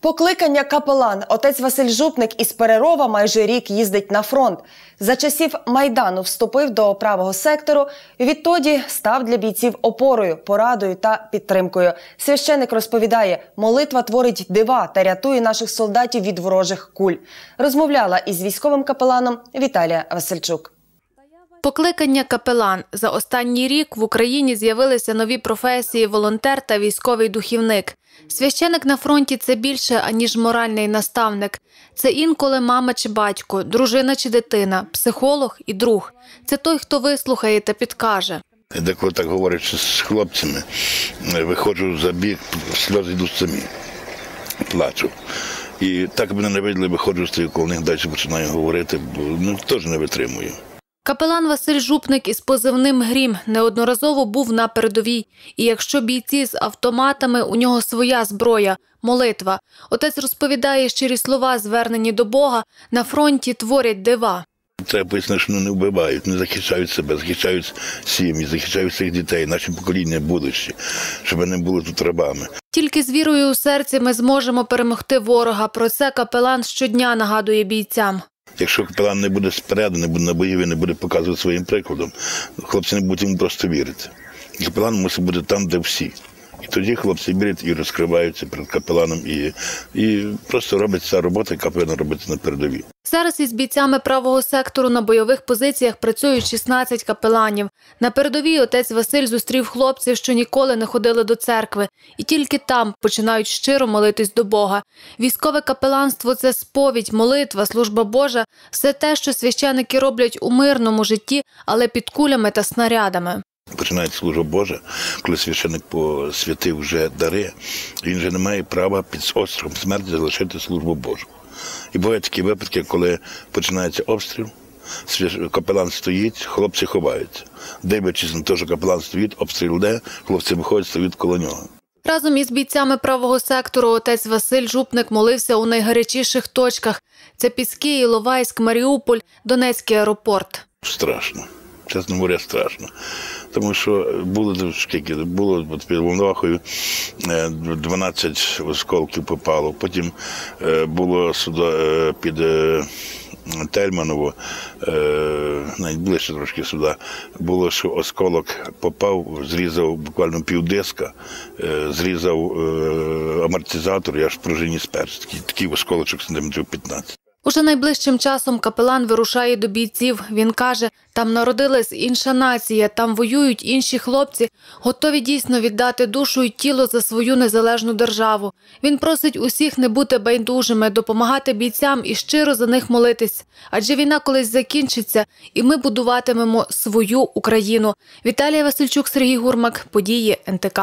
Покликання капелан. Отець Василь Жупник із Перерова майже рік їздить на фронт. За часів майдану вступив до правого сектору. і Відтоді став для бійців опорою, порадою та підтримкою. Священик розповідає, молитва творить дива та рятує наших солдатів від ворожих куль. Розмовляла із військовим капеланом Віталія Васильчук. Покликання капелан за останній рік в Україні з'явилися нові професії волонтер та військовий духівник. Священик на фронті це більше аніж моральний наставник. Це інколи мама чи батько, дружина чи дитина, психолог і друг. Це той, хто вислухає та підкаже. Деколи так говорячи з хлопцями, виходжу за бік, сльози йдуть самі, плачу. І так мене не виділи, виходжу стою коло них, далі починаю говорити, бо ну, теж не витримую. Капелан Василь Жупник із позивним Грім неодноразово був на передовій. І якщо бійці з автоматами, у нього своя зброя, молитва. Отець розповідає щирі слова, звернені до Бога, на фронті творять дива. Треба пояснити, що не вбивають, не захищають себе, захищають сім'ї, захищають своїх дітей, наші покоління будущі, щоб вони були тут рабами. Тільки з вірою у серці ми зможемо перемогти ворога. Про це капелан щодня нагадує бійцям. Якщо капелан не буде спереду, не буде на бойові, не буде показувати своїм прикладом, хлопці не будуть йому просто вірити. Капелан мусить бути там, де всі. І тоді хлопці вірять і розкриваються перед капеланом, і, і просто робить ця робота, яка повинна робити на передовій. Зараз із бійцями правого сектору на бойових позиціях працюють 16 капеланів. На передовій отець Василь зустрів хлопців, що ніколи не ходили до церкви, і тільки там починають щиро молитись до Бога. Військове капеланство це сповідь, молитва, служба Божа, все те, що священики роблять у мирному житті, але під кулями та снарядами. Починається служба Божа, коли священник посвятив вже дари, він вже не має права під острахом смерті залишити службу Божу. І бувають такі випадки, коли починається обстріл, капелан стоїть, хлопці ховаються. Дивлячись на те, що капелан стоїть, обстріл йде, хлопці виходять, стоять коло нього. Разом із бійцями правого сектору отець Василь Жупник молився у найгарячіших точках. Це Піски, Іловайськ, Маріуполь, Донецький аеропорт. Страшно. Чесно говоря, страшно. Тому що було скільки, було от під Волновахою е, 12 осколків попало. Потім е, було сюди е, під е, Тельманово, е, навіть ближче трошки сюди, було, що осколок попав, зрізав буквально півдиска, е, зрізав е, амортизатор, я ж пружині сперс. Такий, такий осколочок сантиметрів 15. Уже найближчим часом капелан вирушає до бійців. Він каже, там народилась інша нація, там воюють інші хлопці, готові дійсно віддати душу і тіло за свою незалежну державу. Він просить усіх не бути байдужими, допомагати бійцям і щиро за них молитись. Адже війна колись закінчиться, і ми будуватимемо свою Україну. Віталія Васильчук, Сергій Гурмак, події НТК.